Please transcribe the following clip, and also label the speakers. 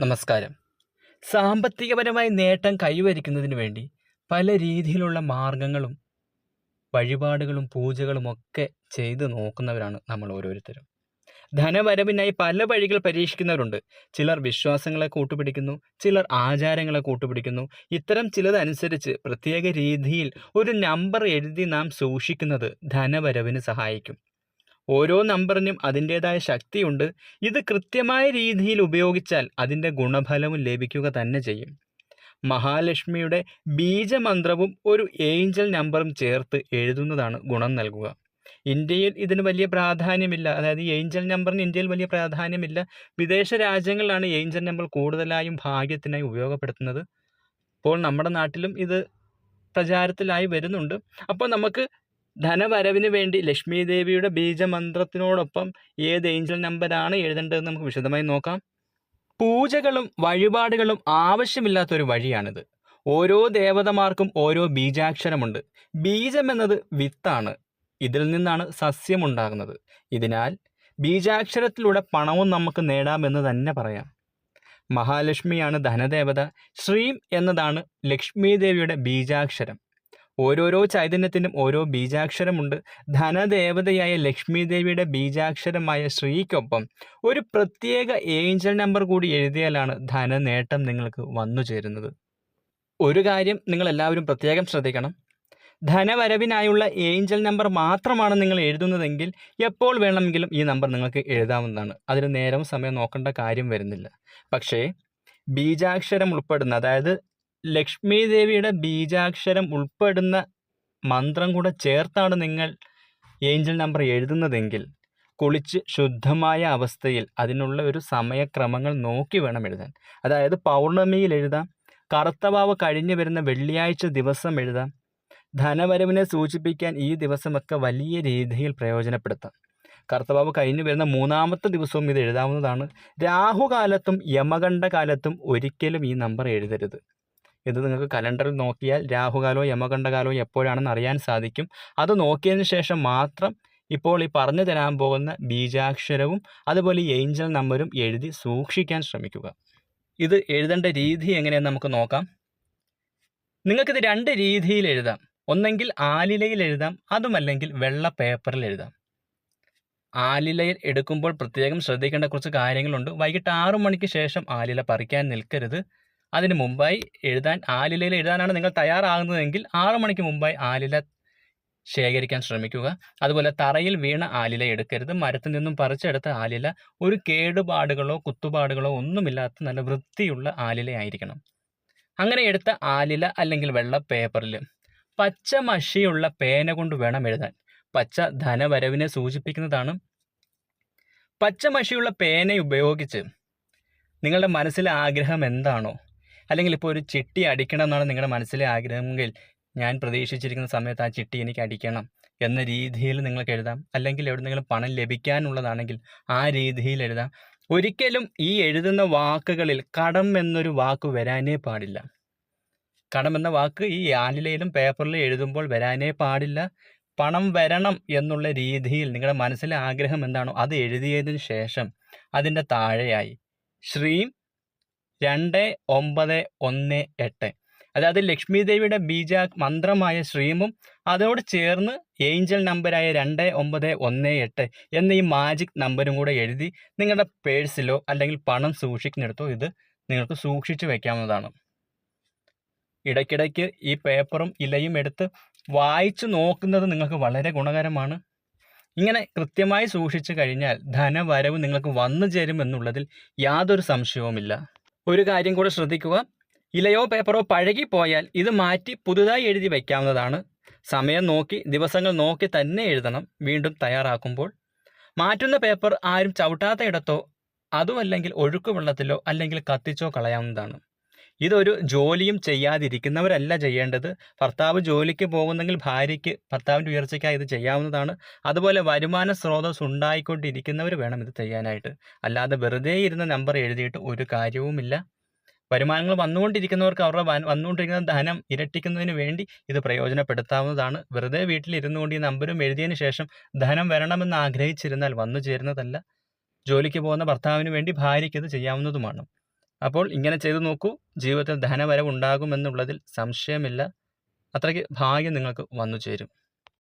Speaker 1: നമസ്കാരം. സാമ്പത്തികപരമായ നേട്ടം കൈവരിക്കുന്നതിന് വേണ്ടി പല രീതിയിലുള്ള മാർഗങ്ങളും വഴിപാടുകളും പൂജകളും ഒക്കെ ചെയ്ത് നോക്കുന്നവരാണ് നമ്മൾ ഓരോരുത്തരും. ധനവരവിനായി പല വഴികൾ പരീക്ഷിക്കുന്നവരുണ്ട്. ചിലർ വിശ്വാസങ്ങളെ കൂട്ടുപിടിക്കുന്നു ചിലർ ആചാരങ്ങളെ കൂട്ടുപിടിക്കുന്നു. ഇത്തരം ചിലതനുസരിച്ച് പ്രത്യേക രീതിയിൽ ഒരു നമ്പർ എഴുതി നാം സൂക്ഷിക്കുന്നത് ധനവരവിന് സഹായിക്കും. ഓരോ നമ്പറിനും അതിന്റേതായ ശക്തിയുണ്ട്. ഇത് കൃത്യമായ രീതിയിൽ ഉപയോഗിച്ചാൽ അതിന്റെ ഗുണഫലവും ലഭിക്കുക തന്നെ ചെയ്യും. മഹാലക്ഷ്മിയുടെ ബീജമന്ത്രവും ഒരു ഏഞ്ചൽ നമ്പറും ചേർത്ത് എഴുതുന്നതാണ് ഗുണം നൽകുക. ഇന്ത്യയിൽ ഇതിന് വലിയ പ്രാധാന്യമില്ല. അതായത് ഏഞ്ചൽ നമ്പറിന് ഇന്ത്യയിൽ വലിയ പ്രാധാന്യമില്ല. വിദേശ രാജ്യങ്ങളിലാണ് ഏഞ്ചൽ നമ്പർ കൂടുതലായും ഭാഗ്യത്തിനായി ഉപയോഗപ്പെടുത്തുന്നത്. അപ്പോൾ നമ്മുടെ നാട്ടിലും ഇത് പ്രചാരത്തിലായി വരുന്നുണ്ട്. അപ്പോൾ നമുക്ക് ധനവരവിന് വേണ്ടി ലക്ഷ്മി ദേവിയുടെ ബീജമന്ത്രത്തിനോടൊപ്പം ഏത് ഏഞ്ചൽ നമ്പറാണ് എഴുതേണ്ടതെന്ന് നമുക്ക് വിശദമായി നോക്കാം. പൂജകളും വഴിപാടുകളും ആവശ്യമില്ലാത്തൊരു വഴിയാണിത്. ഓരോ ദേവതമാർക്കും ഓരോ ബീജാക്ഷരമുണ്ട്. ബീജം എന്നത് വിത്താണ്. ഇതിൽ നിന്നാണ് സസ്യമുണ്ടാകുന്നത് ഇതിനാൽ ബീജാക്ഷരത്തിലൂടെ പണവും നമുക്ക് നേടാമെന്ന് തന്നെ പറയാം. മഹാലക്ഷ്മിയാണ് ധനദേവത. ശ്രീം എന്നതാണ് ലക്ഷ്മി ദേവിയുടെ ബീജാക്ഷരം. ഓരോരോ ചൈതന്യത്തിനും ഓരോ ബീജാക്ഷരമുണ്ട്. ധനദേവതയായ ലക്ഷ്മി ദേവിയുടെ ബീജാക്ഷരമായ ശ്രീക്കൊപ്പം ഒരു പ്രത്യേക ഏഞ്ചൽ നമ്പർ കൂടി എഴുതിയാലാണ് ധനനേട്ടം നിങ്ങൾക്ക് വന്നു ചേരുന്നത്. ഒരു കാര്യം നിങ്ങൾ എല്ലാവരും പ്രത്യേകം ശ്രദ്ധിക്കണം. ധനവരവിനായുള്ള ഏഞ്ചൽ നമ്പർ മാത്രമാണ് നിങ്ങൾ എഴുതുന്നതെങ്കിൽ എപ്പോൾ വേണമെങ്കിലും ഈ നമ്പർ നിങ്ങൾക്ക് എഴുതാവുന്നതാണ്. അതിന് നേരം സമയം നോക്കേണ്ട കാര്യം വരുന്നില്ല. പക്ഷേ ബീജാക്ഷരം ഉൾപ്പെടുന്ന അതായത് ലക്ഷ്മി ദേവിയുടെ ബീജാക്ഷരം ഉൾപ്പെടുന്ന മന്ത്രം കൂടെ ചേർത്താണ് നിങ്ങൾ ഏഞ്ചൽ നമ്പർ എഴുതുന്നതെങ്കിൽ കുളിച്ച് ശുദ്ധമായ അവസ്ഥയിൽ അതിനുള്ള ഒരു സമയക്രമങ്ങൾ നോക്കി വേണം എഴുതാൻ. അതായത് പൗർണമിയിൽ എഴുതാം കറുത്തവാവ് കഴിഞ്ഞു വരുന്ന വെള്ളിയാഴ്ച ദിവസം എഴുതാം ധനവരവിനെ സൂചിപ്പിക്കാൻ ഈ ദിവസമൊക്കെ വലിയ രീതിയിൽ പ്രയോജനപ്പെടുത്താം. കർത്തവാവ് കഴിഞ്ഞു വരുന്ന മൂന്നാമത്തെ ദിവസവും ഇത് എഴുതാവുന്നതാണ്. രാഹുകാലത്തും യമകണ്ഠ കാലത്തും ഒരിക്കലും ഈ നമ്പർ എഴുതരുത്. ഇത് നിങ്ങൾക്ക് കലണ്ടറിൽ നോക്കിയാൽ രാഹുകാലോ യമകണ്ഠകാലോ എപ്പോഴാണെന്ന് അറിയാൻ സാധിക്കും. അത് നോക്കിയതിന് ശേഷം മാത്രം ഇപ്പോൾ ഈ പറഞ്ഞു തരാൻ പോകുന്ന ബീജാക്ഷരവും അതുപോലെ ഏഞ്ചൽ നമ്പറും എഴുതി സൂക്ഷിക്കാൻ ശ്രമിക്കുക. ഇത് എഴുതേണ്ട രീതി എങ്ങനെയെന്ന് നമുക്ക് നോക്കാം. നിങ്ങൾക്കിത് രണ്ട് രീതിയിൽ എഴുതാം. ഒന്നെങ്കിൽ ആലിലയിൽ എഴുതാം അതുമല്ലെങ്കിൽ വെള്ള പേപ്പറിൽ എഴുതാം. ആലിലയിൽ എടുക്കുമ്പോൾ പ്രത്യേകം ശ്രദ്ധിക്കേണ്ട കുറച്ച് കാര്യങ്ങളുണ്ട്. വൈകിട്ട് ആറു മണിക്ക് ശേഷം ആലില പറിക്കാൻ നിൽക്കരുത്. അതിന് മുമ്പായി എഴുതാൻ ആലിലയിൽ എഴുതാനാണ് നിങ്ങൾ തയ്യാറാകുന്നതെങ്കിൽ ആറു മണിക്ക് മുമ്പായി ആലില ശേഖരിക്കാൻ ശ്രമിക്കുക. അതുപോലെ തറയിൽ വീണ ആലില എടുക്കരുത്. മരത്തിൽ നിന്നും പറിച്ചെടുത്ത ആലില ഒരു കേടുപാടുകളോ കുത്തുപാടുകളോ ഒന്നുമില്ലാത്ത നല്ല വൃത്തിയുള്ള ആലിലയായിരിക്കണം. അങ്ങനെ എടുത്ത ആലില അല്ലെങ്കിൽ വെള്ള പേപ്പറിൽ പച്ച മഷിയുള്ള പേന കൊണ്ട് വേണം എഴുതാൻ. പച്ച ധനവരവിനെ സൂചിപ്പിക്കുന്നതാണ്. പച്ച മഷിയുള്ള പേന ഉപയോഗിച്ച് നിങ്ങളുടെ മനസ്സിലെ ആഗ്രഹം എന്താണോ അല്ലെങ്കിൽ ഇപ്പോൾ ഒരു ചിട്ടി അടിക്കണം എന്നാണ് നിങ്ങളുടെ മനസ്സിലെ ആഗ്രഹമെങ്കിൽ ഞാൻ പ്രതീക്ഷിച്ചിരിക്കുന്ന സമയത്ത് ആ ചിട്ടി എനിക്ക് അടിക്കണം എന്ന രീതിയിൽ നിങ്ങൾക്ക് എഴുതാം. അല്ലെങ്കിൽ എവിടെന്നെങ്കിലും പണം ലഭിക്കാനുള്ളതാണെങ്കിൽ ആ രീതിയിൽ എഴുതാം. ഒരിക്കലും ഈ എഴുതുന്ന വാക്കുകളിൽ കടം എന്നൊരു വാക്ക് വരാനേ പാടില്ല. കടം എന്ന വാക്ക് ഈ ആലിലയിലും പേപ്പറിലും എഴുതുമ്പോൾ വരാനേ പാടില്ല. പണം വരണം എന്നുള്ള രീതിയിൽ നിങ്ങളുടെ മനസ്സിലെ ആഗ്രഹം എന്താണോ അത് എഴുതിയതിന് ശേഷം അതിന്റെ താഴെയായി ശ്രീം രണ്ട് ഒമ്പത് ഒന്ന് എട്ട്. അതായത് ലക്ഷ്മി ദേവിയുടെ ബീജ മന്ത്രമായ ശ്രീമും അതോട് ചേർന്ന് ഏഞ്ചൽ നമ്പരായ രണ്ട് ഒമ്പത് ഒന്ന് എട്ട് എന്ന ഈ മാജിക് നമ്പരും കൂടെ എഴുതി നിങ്ങളുടെ പേഴ്സിലോ അല്ലെങ്കിൽ പണം സൂക്ഷിക്കുന്നിടത്തോ ഇത് നിങ്ങൾക്ക് സൂക്ഷിച്ചു വയ്ക്കാവുന്നതാണ് ഇടയ്ക്കിടയ്ക്ക് ഈ പേപ്പറും ഇലയും എടുത്ത് വായിച്ചു നോക്കുന്നത് നിങ്ങൾക്ക് വളരെ ഗുണകരമാണ്. ഇങ്ങനെ കൃത്യമായി സൂക്ഷിച്ചു കഴിഞ്ഞാൽ ധനവരവ് നിങ്ങൾക്ക് വന്നു ചേരുമെന്നുള്ളതിൽ യാതൊരു സംശയവുമില്ല. ഒരു കാര്യം കൂടെ ശ്രദ്ധിക്കുക. ഇലയോ പേപ്പറോ പഴകിപ്പോയാൽ ഇത് മാറ്റി പുതുതായി എഴുതി വയ്ക്കാവുന്നതാണ്. സമയം നോക്കി ദിവസങ്ങൾ നോക്കി തന്നെ എഴുതണം. വീണ്ടും തയ്യാറാക്കുമ്പോൾ. മാറ്റുന്ന പേപ്പർ ആരും ചവിട്ടാത്ത ഇടത്തോ അതുമല്ലെങ്കിൽ ഒഴുക്ക് വെള്ളത്തിലോ അല്ലെങ്കിൽ കത്തിച്ചോ കളയാവുന്നതാണ്. ഇതൊരു ജോലിയും ചെയ്യാതിരിക്കുന്നവരല്ല ചെയ്യേണ്ടത്. ഭർത്താവ് ജോലിക്ക് പോകുന്നെങ്കിൽ ഭാര്യയ്ക്ക് ഭർത്താവിന്റെ ഉയർച്ചയ്ക്കായി ഇത് ചെയ്യാവുന്നതാണ്. അതുപോലെ വരുമാന സ്രോതസ് ഉണ്ടായിക്കൊണ്ടിരിക്കുന്നവർ വേണം ഇത് ചെയ്യാനായിട്ട്. അല്ലാതെ വെറുതെ ഇരുന്ന നമ്പർ എഴുതിയിട്ട് ഒരു കാര്യവുമില്ല. വരുമാനങ്ങൾ വന്നുകൊണ്ടിരിക്കുന്നവർക്ക് അവരുടെ വന്നുകൊണ്ടിരിക്കുന്ന ധനം ഇരട്ടിക്കുന്നതിന് വേണ്ടി ഇത് പ്രയോജനപ്പെടുത്താവുന്നതാണ്. വെറുതെ വീട്ടിലിരുന്നു കൊണ്ട് ഈ നമ്പരും എഴുതിയതിന് ശേഷം ധനം വരണമെന്ന് ആഗ്രഹിച്ചിരുന്നാൽ വന്നു ചേരുന്നതല്ല. ജോലിക്ക് പോകുന്ന ഭർത്താവിന് വേണ്ടി ഭാര്യയ്ക്ക് ഇത് ചെയ്യാവുന്നതുമാണ്. അപ്പോൾ ഇങ്ങനെ ചെയ്തു നോക്കൂ. ജീവിതത്തിൽ ധനവരവുണ്ടാകുമെന്നുള്ളതിൽ സംശയമില്ല. അത്രയ്ക്ക് ഭാഗ്യം നിങ്ങൾക്ക് വന്നു ചേരും